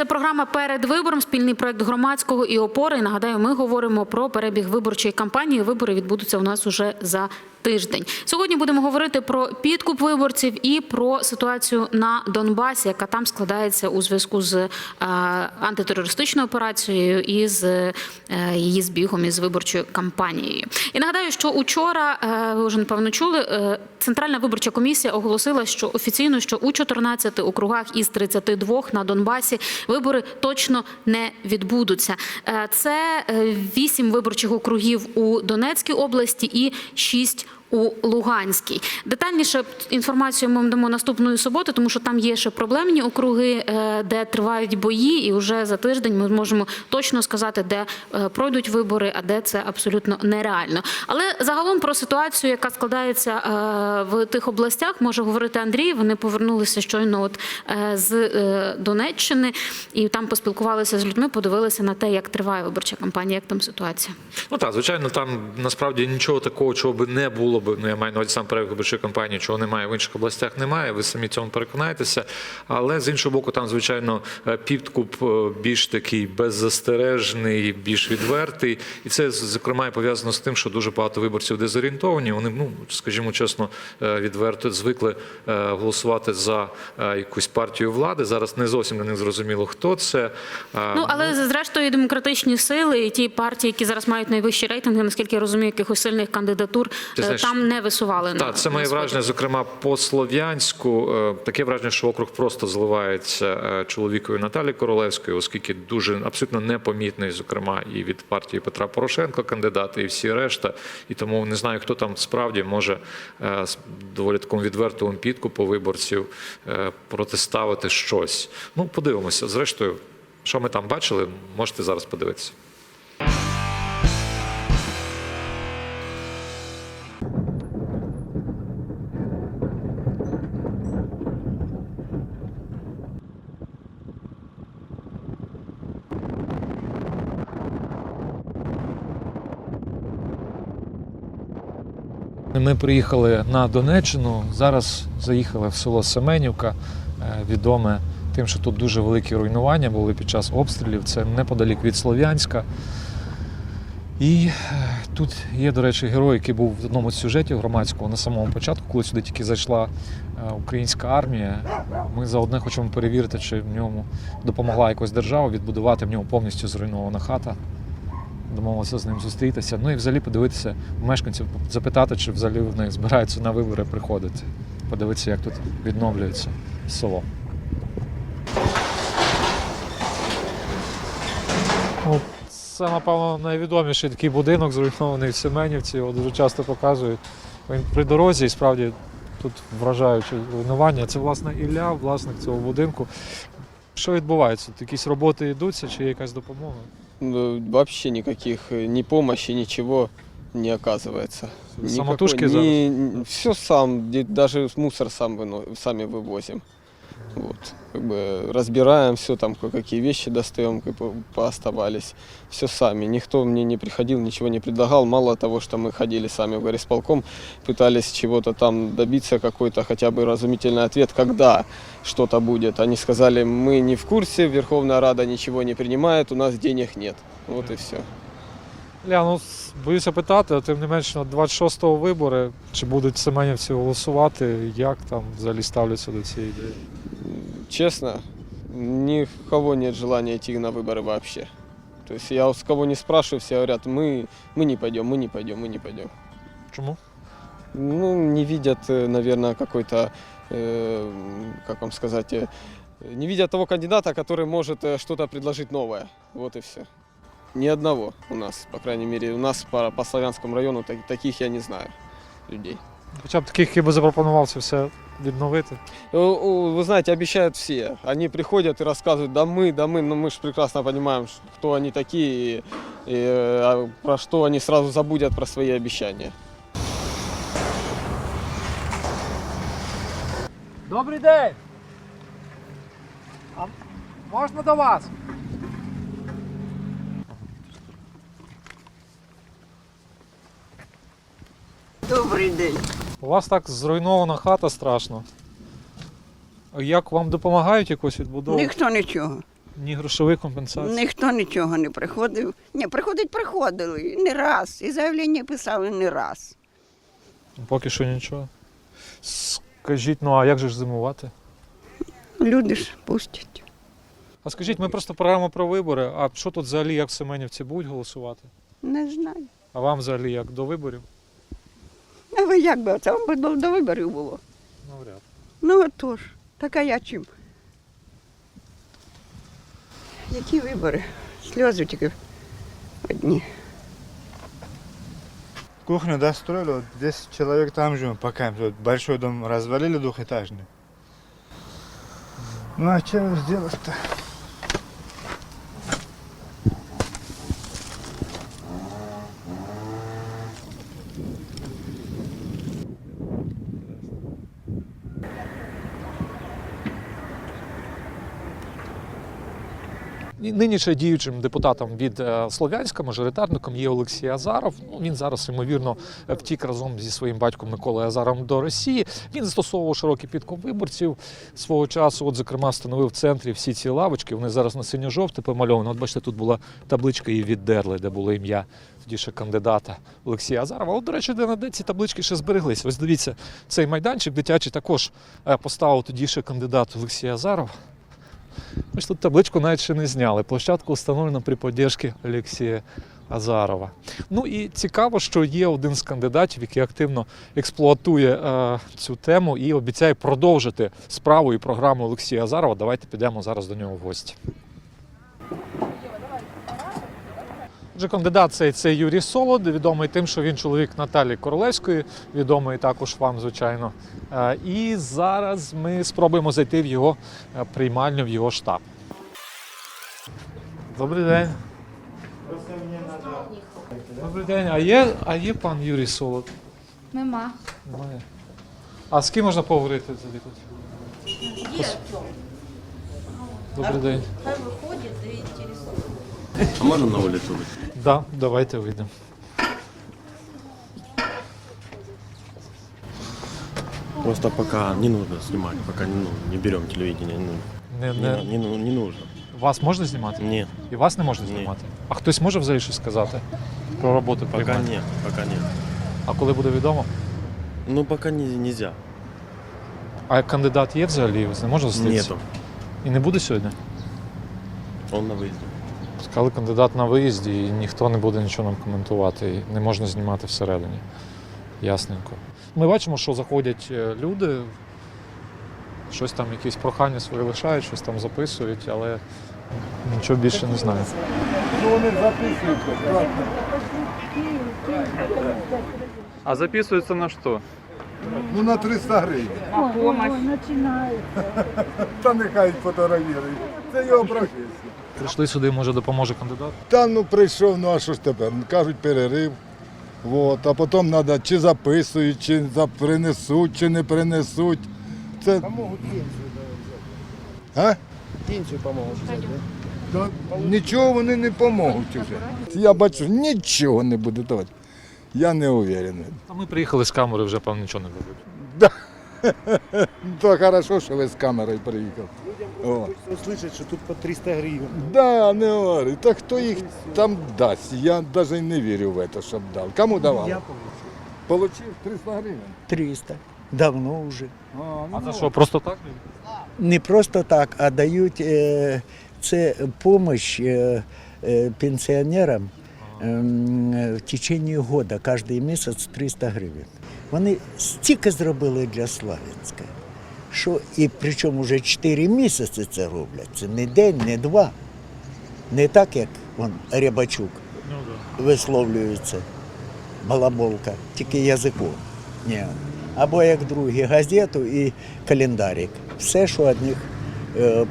Це програма перед вибором, спільний проект громадського і опори. Нагадаю, ми говоримо про перебіг виборчої кампанії. Вибори відбудуться у нас уже за тиждень. Сьогодні будемо говорити про підкуп виборців і про ситуацію на Донбасі, яка там складається у зв'язку з е, антитерористичною операцією і з е, її збігом із виборчою кампанією. І нагадаю, що учора е, ви вже напевно чули. Центральна виборча комісія оголосила, що офіційно, що у 14 округах із 32 на Донбасі вибори точно не відбудуться. Це 8 виборчих округів у Донецькій області і 6 у Луганській. Детальніше інформацію ми дамо наступної суботи, тому що там є ще проблемні округи, е, де тривають бої, і вже за тиждень ми зможемо точно сказати, де е, пройдуть вибори, а де це абсолютно нереально. Але загалом про ситуацію, яка складається е, в тих областях, може говорити Андрій. Вони повернулися щойно от з Донеччини і там поспілкувалися з людьми, подивилися на те, як триває виборча кампанія, як там ситуація. Ну так, звичайно, там насправді нічого такого, чого би не було б. Ну я маю на увазі сам перебіг виборчої кампанії, чого немає в інших областях, немає. Ви самі цьому переконаєтеся. Але з іншого боку, там звичайно е, підкуп е, більш такий беззастережний, більш відвертий. І це зокрема пов'язано з тим, що дуже багато виборців дезорієнтовані. Вони, ну скажімо чесно, е, відверто звикли голосувати за якусь партію влади. Зараз не зовсім для них зрозуміло, хто це. Ну але зрештою демократичні сили і ті партії, які зараз мають найвищі рейтинги, наскільки я розумію, якихось сильних кандидатур Ти знаєш, там не висували. на- Так, це моє сході. враження, зокрема по слов'янську. Е, Таке враження, що округ просто зливається е, чоловікою Наталі Королевської, оскільки дуже абсолютно непомітний, зокрема, і від партії Петра Порошенка кандидати, і всі решта. І тому не знаю, хто там справді може е, з доволі такому відвертому підкупу виборців протиставити щось. Ну, подивимося. Зрештою, що ми там бачили, можете зараз подивитися. Ми приїхали на Донеччину. Зараз заїхали в село Семенівка, е, відоме тим, що тут дуже великі руйнування були під час обстрілів. Це неподалік від Слов'янська. І е, тут є, до речі, герой, який був в одному з сюжетів громадського на самому початку, коли сюди тільки зайшла е, українська армія. Ми заодне хочемо перевірити, чи в ньому допомогла якось держава відбудувати в нього повністю зруйнована хата. Домовилися з ним зустрітися. Ну і взагалі подивитися мешканців, запитати, чи взагалі в них збираються на вибори приходити. Подивитися, як тут відновлюється село. Ну, це, напевно, найвідоміший такий будинок, зруйнований в Семенівці. Його дуже часто показують. Він при дорозі і справді тут вражаюче руйнування. Це, власне, Ілля, власник цього будинку. Що відбувається? Якісь роботи йдуться, чи є якась допомога? Ну, Вообще никаких э, ни помощи, ничего не оказывается. Самотужки Все сам, де- даже мусор сам выно- сами вывозим. Вот. Как бы разбираем все, там какие вещи достаем, как бы пооставались. Все сами. Никто мне не приходил, ничего не предлагал. Мало того, что мы ходили сами в горисполком, пытались чего-то там добиться, какой-то хотя бы разумительный ответ, когда что-то будет. Они сказали, мы не в курсе, Верховная Рада ничего не принимает, у нас денег нет. Вот и все. Ля, ну с- боюся питати, а тим не менш на 26-го вибори, чи будуть семенівці голосувати, як там взагалі ставляться до цієї ідеї? Честно, ни у кого нет желания идти на выборы вообще. То есть я с кого не спрашиваю, все говорят, мы, мы не пойдем, мы не пойдем, мы не пойдем. Чому? Ну, не видят, э, наверное, какой-то, э, как вам сказать, э, не видят того кандидата, который может э, что-то предложить новое. Вот и все. Ни одного у нас, по крайней мере, у нас по, по Славянскому району так- таких я не знаю людей. Хоча б таких, які би запропонував це все відновити. Вы знаете, обещают все. Они приходят и рассказывают, да мы, да мы, но мы же прекрасно понимаем, кто они такие и, и, э, а про что они сразу забудут про свои обещания. Добрий день! А можна до вас? Добрий день. У вас так зруйнована хата страшно. Як вам допомагають якось відбудовувати? Ніхто нічого. Ні грошової компенсації. Ніхто нічого не приходив. Ні, приходить, приходили. Не раз. І заявлення писали не раз. Поки що нічого. Скажіть, ну а як же ж зимувати? Люди ж пустять. А скажіть, ми просто програма про вибори. А що тут взагалі, як в Семенівці будуть голосувати? Не знаю. А вам взагалі як до виборів? Ви як би це вам би до, до виборів було? Навряд. Ну отож, така я чим. Які вибори? Сльози тільки одні. Кухню достроили, вот 10 человек там живем, пока вот большой дом развалили двухэтажный. Ну а что сделать-то? І Нині ще діючим депутатом від е, Слов'янська, мажоритарником є Олексій Азаров. Ну, він зараз, ймовірно, втік разом зі своїм батьком Миколою Азаровим до Росії. Він застосовував широкий підкуп виборців свого часу. От, зокрема, встановив в центрі всі ці лавочки. Вони зараз на синьо-жовте помальовані. От бачите, тут була табличка і віддерли, де було ім'я тоді кандидата Олексія Азарова. От, до речі, де на де ці таблички ще збереглись. Ось дивіться, цей майданчик дитячий також е, поставив тоді ще кандидат Олексій Азаров. Ось тут табличку навіть ще не зняли. Площадку встановлено при поддержці Олексія Азарова. Ну і цікаво, що є один з кандидатів, який активно експлуатує е, цю тему і обіцяє продовжити справу і програму Олексія Азарова. Давайте підемо зараз до нього в гості. Отже, кандидат цей це Юрій Солод, відомий тим, що він чоловік Наталі Королевської, відомий також вам, звичайно. Е, І зараз ми спробуємо зайти в його е, приймальню, в його штаб. Добрий день. Добрий день. А є, а є пан Юрій Солод? Нема. Немає. А з ким можна поговорити взагалі тут? Є. Добрий день. Хай виходить і інтересує. А можно на улицу выйти? Да, давайте вийдемо. Просто пока не нужно снимать, пока не, ну, не берем телевидение. Ну, Не, не, не, ну, не нужно. Вас можна знімати? Нет, І вас не можна Ні. знімати? А хтось може взагалі щось сказати про роботу пока приймальні? нет, пока нет. А коли буде відомо? Ну пока не, нельзя. А кандидат є взагалі? Не може зустрітися? Нету. І не буде сьогодні? Он на выезде. Сказали кандидат на виїзді, і ніхто не буде нічого нам коментувати, і не можна знімати всередині. Ясненько. Ми бачимо, що заходять е, люди, щось там, якісь прохання свої лишають, щось там записують, але нічого більше не знаю. А записывается на что? Ну на 300 гривень. Та нехай фотографірують. Це його професія. Прийшли сюди, може, допоможе кандидат. Та ну прийшов, ну а що ж тепер? Ну, Кажуть, перерив. Вот. А потім треба чи записують, чи принесуть, чи не принесуть. Це... А? Пенсію поможуть. Нічого вони не допоможуть вже. Я бачу, нічого не буде давати. Я не уверений. Та ми приїхали з камери, вже певно нічого не будуть. То хорошо, що ви з камерою приїхали. О. Слышать, що тут по 300 гривень. Да, не говори. Та хто їх там дасть? Я навіть не вірю в це, щоб дав. Кому давали? Я Получив 300 гривень. 300. Давно вже. А, ну, А це що, просто так? Не просто так, а дають е, це допомога е, е, пенсіонерам в течение года, кожен місяць 300 гривень. Вони стільки зробили для Славянська, що і причому вже 4 місяці це роблять. Це не день, не два. Не так, як он, Рябачук висловлюється, балаболка, тільки язиком. Ні. Або як другі газету і календарик. Все, що від них е,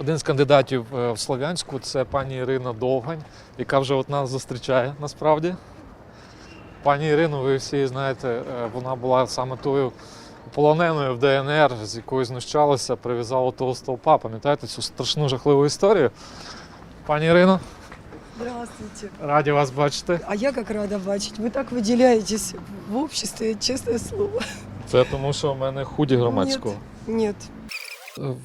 Один з кандидатів е, в Слов'янську це пані Ірина Довгань, яка вже от нас зустрічає насправді. Пані Ірину, ви всі знаєте, е, вона була саме тою полоненою в ДНР, з якою знущалися, прив'язала того стовпа. Пам'ятаєте цю страшну жахливу історію? Пані Ірино? Здравствуйте. Раді вас бачити. А я как рада бачить. Ви так виділяєтесь в обществе, чесне слово. Це тому, що в мене худі громадського. Нет.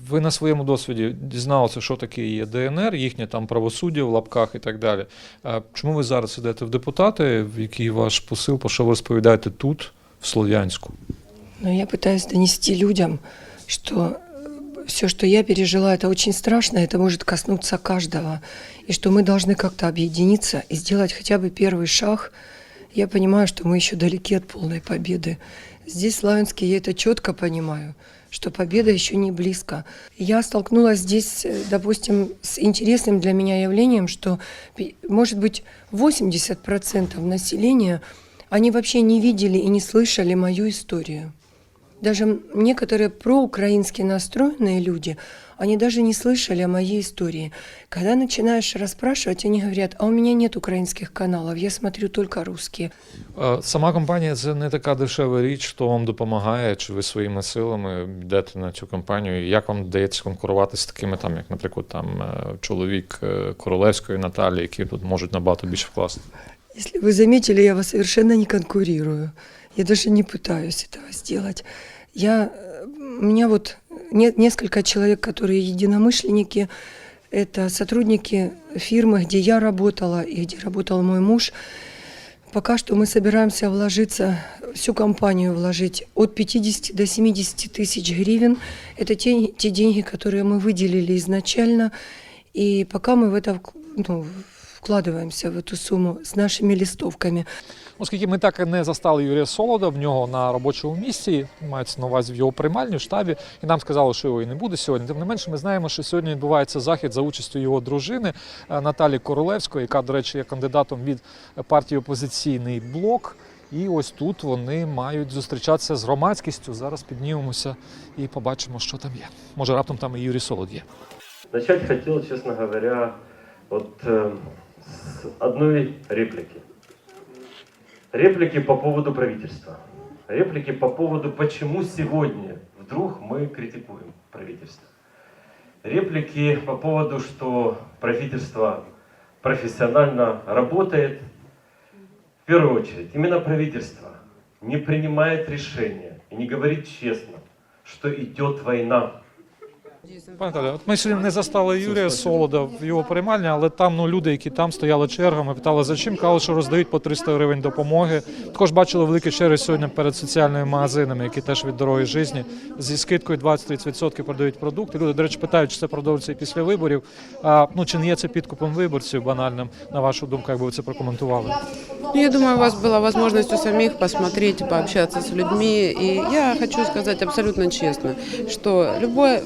Ви на своєму досвіді дізналися, що таке є ДНР, їхнє там правосуддя в лапках і так далі. А Чому ви зараз йдете в депутати? В який ваш посил, про що ви розповідаєте тут, в Слов'янську? Но я пытаюсь донести людям, что все, что я пережила, это очень страшно, это может коснуться каждого. И что мы должны как-то объединиться и сделать хотя бы первый шаг. Я понимаю, что мы еще далеки от полной победы. Здесь, в Славянске, я это четко понимаю, что победа еще не близко. Я столкнулась здесь, э, допустим, с интересным для меня явлением, что, пи- может быть, 80% населения, они вообще не видели и не слышали мою историю. Даже м- некоторые проукраински настроенные люди, они даже не слышали о моей истории. Когда начинаешь расспрашивать, они говорят, а у меня нет украинских каналов, я смотрю только русские. Е, Сама компанія це не така дешева річ, хто вам допомагає, чи ви своїми силами йдете на цю компанію. Як вам вдається конкурувати з такими, там, як, наприклад, там е, чоловік е, королевської Наталії, які тут можуть набагато більше вкласти? Если вы заметили, я вас совершенно не конкурирую. Я даже не пытаюсь этого сделать. Я, э, у меня вот не- несколько человек, которые единомышленники, это сотрудники фирмы, где я работала и где работал мой муж. Пока что мы собираемся вложиться, всю компанию вложить от 50 до 70 тысяч гривен. Это те, те деньги, которые мы выделили изначально. И пока мы в это вк- ну, вкладываемся в эту сумму с нашими листовками. Оскільки ми так і не застали Юрія Солода в нього на робочому місці, мається на увазі в його приймальні в штабі, і нам сказали, що його і не буде сьогодні. Тим не менше, ми знаємо, що сьогодні відбувається захід за участю його дружини е, Наталі Королевської, яка, до речі, є кандидатом від партії опозиційний блок. І ось тут вони мають зустрічатися з громадськістю. Зараз піднімемося і побачимо, що там є. Може, раптом там і Юрій Солод є. Начать хотел, честно говоря, вот э, с одной реплики. Реплики по поводу правительства. Реплики по поводу, почему сегодня вдруг мы критикуем правительство. Реплики по поводу, что правительство профессионально работает. В первую очередь, именно правительство не принимает решения и не говорит честно, что идет война. Пане от ми сьогодні не застали Юрія Солода в його приймальні, але там ну, люди, які там стояли чергами, питали за чим, казали, що роздають по 300 гривень допомоги. Також бачили великі черги сьогодні перед соціальними магазинами, які теж від дороги житті зі скидкою 20-30% продають продукти. Люди, до речі, питають, чи це продовжиться і після виборів. А, ну чи не є це підкупом виборців банальним? На вашу думку, як би ви це прокоментували? Ну, Я думаю, у вас была возможность у самих посмотреть, пообщаться с людьми. И я хочу сказать абсолютно честно, что любая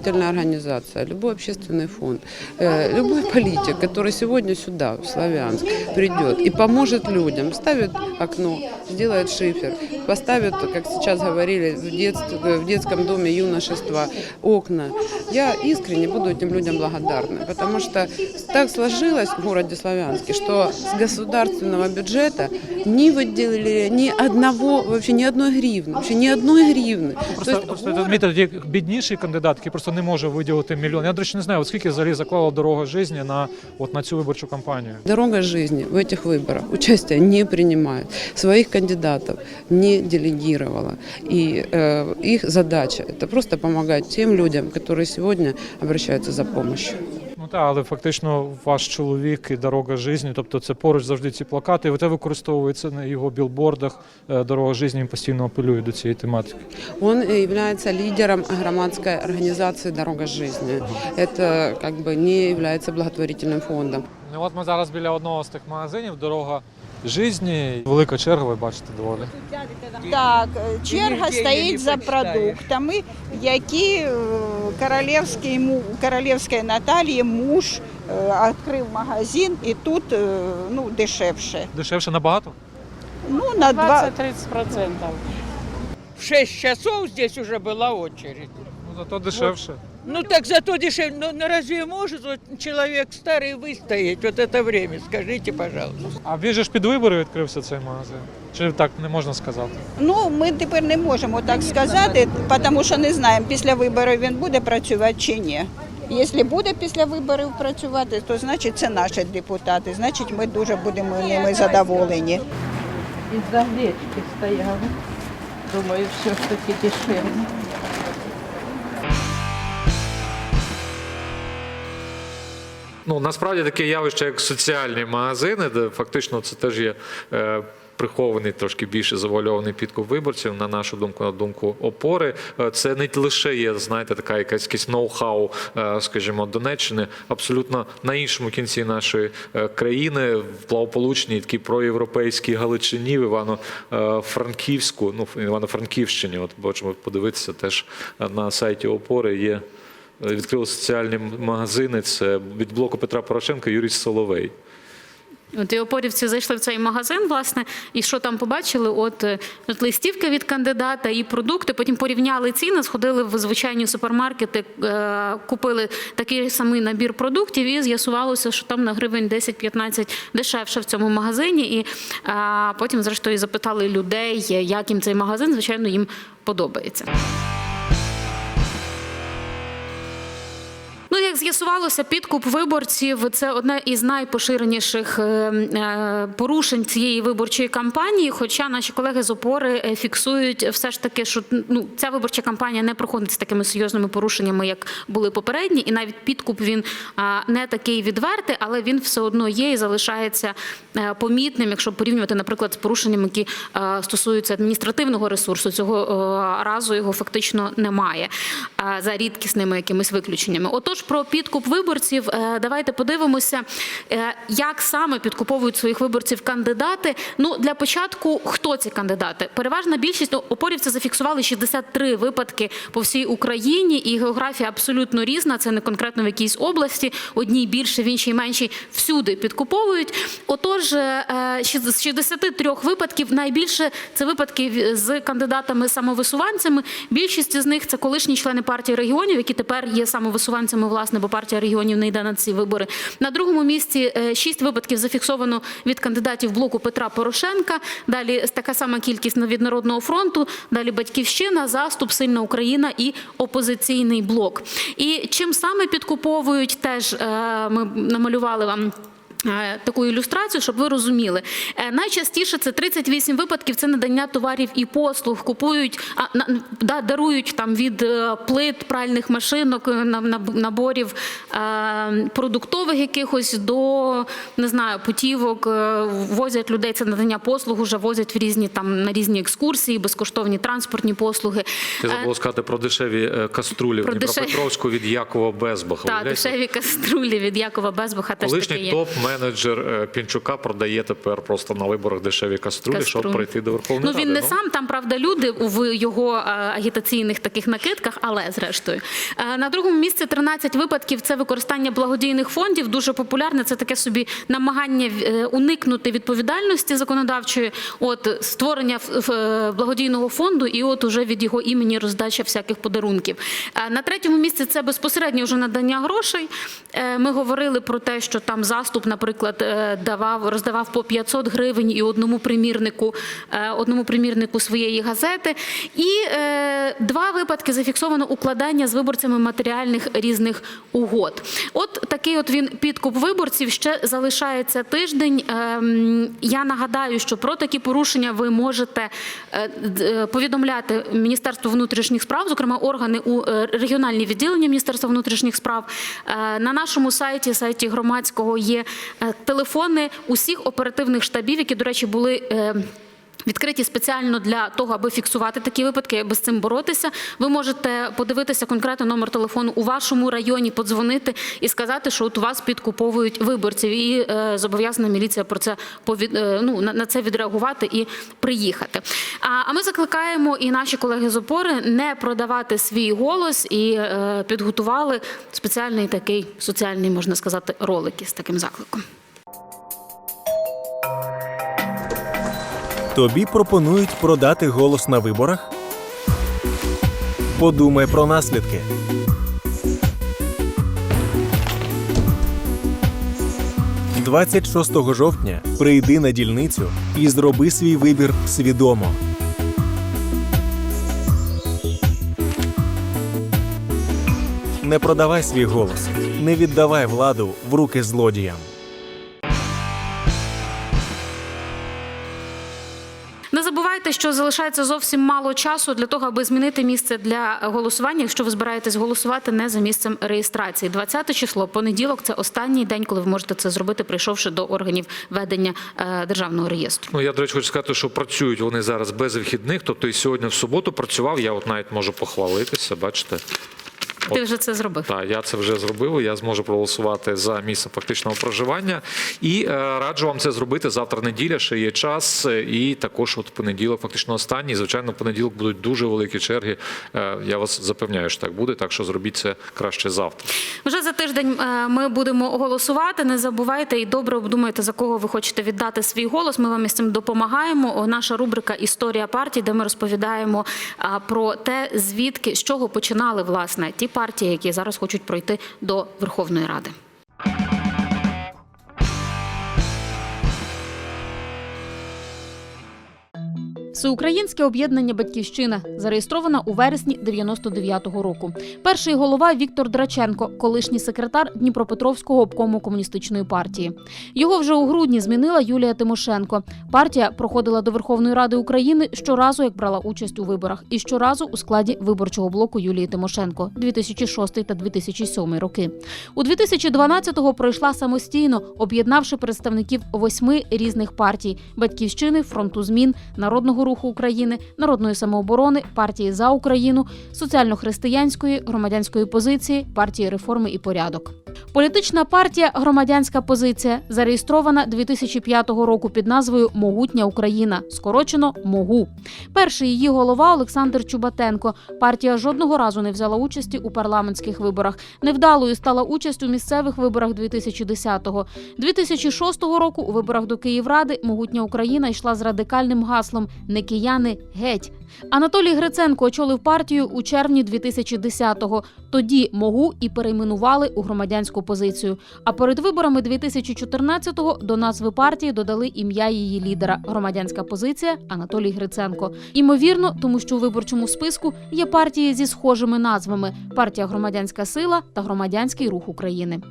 благотворительная организация, любой общественный фонд, э, любой политик, который сегодня сюда, в Славянск, придет и поможет людям, ставит окно, сделает шифер, поставит, как сейчас говорили, в, детстве, в детском доме юношества окна. Я искренне буду этим людям благодарна, потому что так сложилось в городе Славянске, что с государственного бюджета не выделили ни одного, вообще ни одной гривны, вообще ни одной гривны. То Просто, есть просто розумієте, є бідніший кандидат, який просто не може виділити мільйон. Я, до речі, не знаю, от скільки взагалі заклала дорога житті на, от, на цю виборчу кампанію. Дорога жизни в этих выборах участие не принимает, своих кандидатов не делегировала. И э, их задача – это просто помогать тем людям, которые сегодня обращаются за помощью. Ну так, але фактично ваш чоловік і дорога житті, тобто це поруч завжди ці плакати, і це використовується на його білбордах. е, Дорога житті він постійно апелює до цієї тематики. Он является лидером громадской организации «Дорога жизни». Это как бы не является благотворительным фондом. Ну от ми зараз біля одного з тих магазинів, дорога житті. Велика черга, ви бачите, доволі. Так, черга стоїть за продуктами, які е, королевський, королевської Наталії муж відкрив магазин і тут е, ну, дешевше. Дешевше набагато? Ну, на 20-30%. В 6 часов здесь уже была очередь. Ну зато дешевше. Ну так зато дешевле. Ну, ну разве может вот человек старый выстоять вот это время? Скажите, пожалуйста. А він же ж під вибори відкрився цей магазин. Чи так не можна сказати? Ну, ми тепер не можемо так сказати, тому що не знаємо, після виборів він буде працювати чи ні. Якщо буде після виборів працювати, то значить це наші депутати. Значить, ми дуже будемо ними задоволені. Із-за гречки стояли. Думаю, все ж таки дешевле. Ну насправді таке явище, як соціальні магазини, де фактично це теж є. Е, Прихований трошки більше завуальований підкуп виборців, на нашу думку, на думку опори. Е, Це не лише є, знаєте, така якась якийсь ноу-хау, е, скажімо, Донеччини, абсолютно на іншому кінці нашої країни, в благополучній такій проєвропейській Галичині, в Івано-Франківську, ну в Івано-Франківщині. От можемо подивитися теж на сайті опори. Є відкрили соціальні магазини. Це від блоку Петра Порошенка Юрій Соловей. От і опорівці зайшли в цей магазин, власне, і що там побачили? От, е, от листівки від кандидата і продукти. Потім порівняли ціни, сходили в звичайні супермаркети, е, купили такий самий набір продуктів, і з'ясувалося, що там на гривень 10-15 дешевше в цьому магазині. І е, потім, зрештою, запитали людей, як їм цей магазин. Звичайно, їм подобається. З'ясувалося, підкуп виборців це одне із найпоширеніших е, е, порушень цієї виборчої кампанії. Хоча наші колеги з опори е, фіксують все ж таки, що ну ця виборча кампанія не проходить з такими серйозними порушеннями, як були попередні, і навіть підкуп він не такий відвертий, але він все одно є і залишається помітним, якщо порівнювати, наприклад, з порушеннями, які стосуються адміністративного ресурсу. Цього разу його фактично немає за рідкісними якимись виключеннями. Отож, про підкуп виборців, е, давайте подивимося, е, як саме підкуповують своїх виборців кандидати. Ну, для початку, хто ці кандидати? Переважна більшість ну, опорівці зафіксували 63 випадки по всій Україні, і географія абсолютно різна. Це не конкретно в якійсь області. Одній більше, в іншій меншій. Всюди підкуповують. Отож, е, з 63 випадків найбільше це випадки з кандидатами-самовисуванцями. Більшість з них це колишні члени партії регіонів, які тепер є самовисуванцями, власне, бо партія регіонів не йде на ці вибори. На другому місці е, шість випадків зафіксовано від кандидатів блоку Петра Порошенка. Далі така сама кількість від Народного фронту. Далі Батьківщина, заступ, сильна Україна і опозиційний блок. І чим саме підкуповують, теж е, ми намалювали вам. Е, Таку ілюстрацію, щоб ви розуміли. Е, Найчастіше це 38 випадків. Це надання товарів і послуг. Купують, да, дарують там від е, плит, пральних машинок, на- на- наборів продуктових якихось до не знаю, путівок. Возять людей. Це надання послуг, уже возять в різні там на різні екскурсії, безкоштовні транспортні послуги. Ти забула сказати про дешеві каструлі Про Дніпропетровську від Якова Безбаха. Та дешеві каструлі від Якова Безбаха теж таке є. топ-менеджер е, Пінчука продає тепер просто на виборах дешеві каструлі, щоб Каструлі. прийти до Верховної Ну Ради. він не сам там, правда, люди в його е, агітаційних таких накидках, але зрештою. Е, На другому місці 13 випадків це використання благодійних фондів. Дуже популярне. Це таке собі намагання уникнути відповідальності законодавчої, от створення благодійного фонду, і от уже від його імені роздача всяких подарунків. На третьому місці це безпосередньо вже надання грошей. Ми говорили про те, що там заступ, наприклад, е, давав роздавав по 500 гривень і одному примірнику, е, одному примірнику своєї газети. І е, два випадки зафіксовано укладання з виборцями матеріальних різних угод. От такий от він підкуп виборців. Ще залишається тиждень. Ем, Я нагадаю, що про такі порушення ви можете повідомляти Міністерству внутрішніх справ, зокрема органи у регіональні відділення Міністерства внутрішніх справ. На нашому сайті, сайті громадського, є телефони усіх оперативних штабів, які, до речі, були. Відкриті спеціально для того, аби фіксувати такі випадки, аби з цим боротися. Ви можете подивитися конкретно номер телефону у вашому районі, подзвонити і сказати, що от у вас підкуповують виборців, і е, зобов'язана міліція про це повід, е, ну, на, на це відреагувати і приїхати. А, а ми закликаємо і наші колеги з опори не продавати свій голос і е, підготували спеціальний такий соціальний, можна сказати, ролик із таким закликом. Тобі пропонують продати голос на виборах? Подумай про наслідки. «26 жовтня прийди на дільницю і зроби свій вибір свідомо. Не продавай свій голос, не віддавай владу в руки злодіям. Забувайте, що залишається зовсім мало часу для того, аби змінити місце для голосування, якщо ви збираєтесь голосувати не за місцем реєстрації. 20 число, понеділок, це останній день, коли ви можете це зробити, прийшовши до органів ведення е, державного реєстру. Ну я до речі, хочу сказати, що працюють вони зараз без вихідних. Тобто і сьогодні в суботу працював. Я от навіть можу похвалитися. Бачите. Ти вже це зробив. Так, я це вже зробив. Я зможу проголосувати за місце фактичного проживання. І е, раджу вам це зробити завтра. Неділя ще є час. е, І також от понеділок, фактично останній. Звичайно, в понеділок будуть дуже великі черги. Е, я вас запевняю, що так буде. Так що зробіть це краще завтра. Вже за тиждень е, ми будемо голосувати. Не забувайте і добре обдумайте, за кого ви хочете віддати свій голос. Ми вам із цим допомагаємо. Наша рубрика Історія партії, де ми розповідаємо про те, звідки з чого починали власне ті партії, які зараз хочуть пройти до Верховної Ради. Всеукраїнське об'єднання Батьківщина зареєстрована у вересні 99-го року. Перший голова Віктор Драченко, колишній секретар Дніпропетровського обкому комуністичної партії. Його вже у грудні змінила Юлія Тимошенко. Партія проходила до Верховної Ради України щоразу, як брала участь у виборах, і щоразу у складі виборчого блоку Юлії Тимошенко 2006 та 2007 роки. У 2012-го пройшла самостійно, об'єднавши представників восьми різних партій: батьківщини, фронту змін, народного руху України, народної самооборони, партії за Україну, соціально-християнської, громадянської позиції, партії реформи і порядок. Політична партія Громадянська позиція зареєстрована 2005 року під назвою Могутня Україна, скорочено МОГУ. Перший її голова Олександр Чубатенко. Партія жодного разу не взяла участі у парламентських виборах. Невдалою стала участь у місцевих виборах 2010-го. 2006 року у виборах до Київради Могутня Україна йшла з радикальним гаслом Не кияни геть. Анатолій Гриценко очолив партію у червні 2010-го. Тоді МОГУ і перейменували у громадянську позицію. А перед виборами 2014-го до назви партії додали ім'я її лідера громадянська позиція Анатолій Гриценко. Імовірно, тому що у виборчому списку є партії зі схожими назвами: партія Громадянська сила та Громадянський рух України.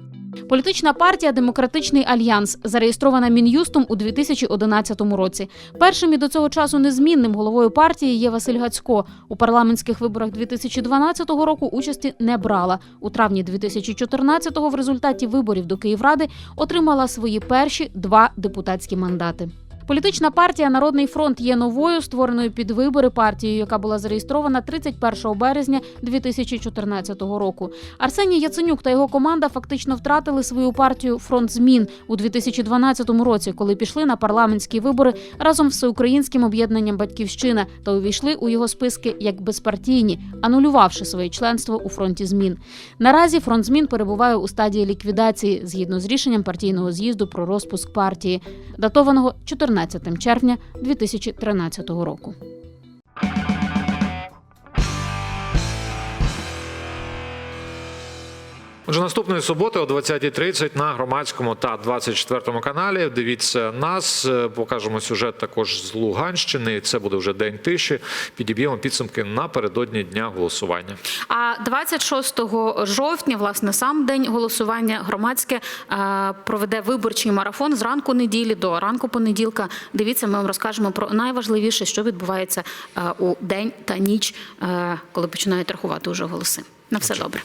Політична партія Демократичний альянс зареєстрована мін'юстом у 2011 році. Першим і до цього часу незмінним головою партії є Василь Гацько. У парламентських виборах 2012 року участі не брала. У травні 2014-го в результаті виборів до Київради отримала свої перші два депутатські мандати. Політична партія Народний фронт є новою створеною під вибори партією, яка була зареєстрована 31 березня 2014 року. Арсеній Яценюк та його команда фактично втратили свою партію Фронт змін у 2012 році, коли пішли на парламентські вибори разом з всеукраїнським об'єднанням Батьківщина та увійшли у його списки як безпартійні, анулювавши своє членство у фронті змін. Наразі фронт змін перебуває у стадії ліквідації згідно з рішенням партійного з'їзду про розпуск партії, датованого 14 червня 2013 року. Отже, наступної суботи о 20.30 на громадському та 24 каналі. Дивіться нас, е, покажемо сюжет також з Луганщини. Це буде вже день тиші. Підіб'ємо підсумки напередодні дня голосування. А 26 жовтня, власне, сам день голосування громадське е, проведе виборчий марафон з ранку неділі до ранку понеділка. Дивіться, ми вам розкажемо про найважливіше, що відбувається е, у день та ніч, коли починають рахувати уже голоси. На все добре.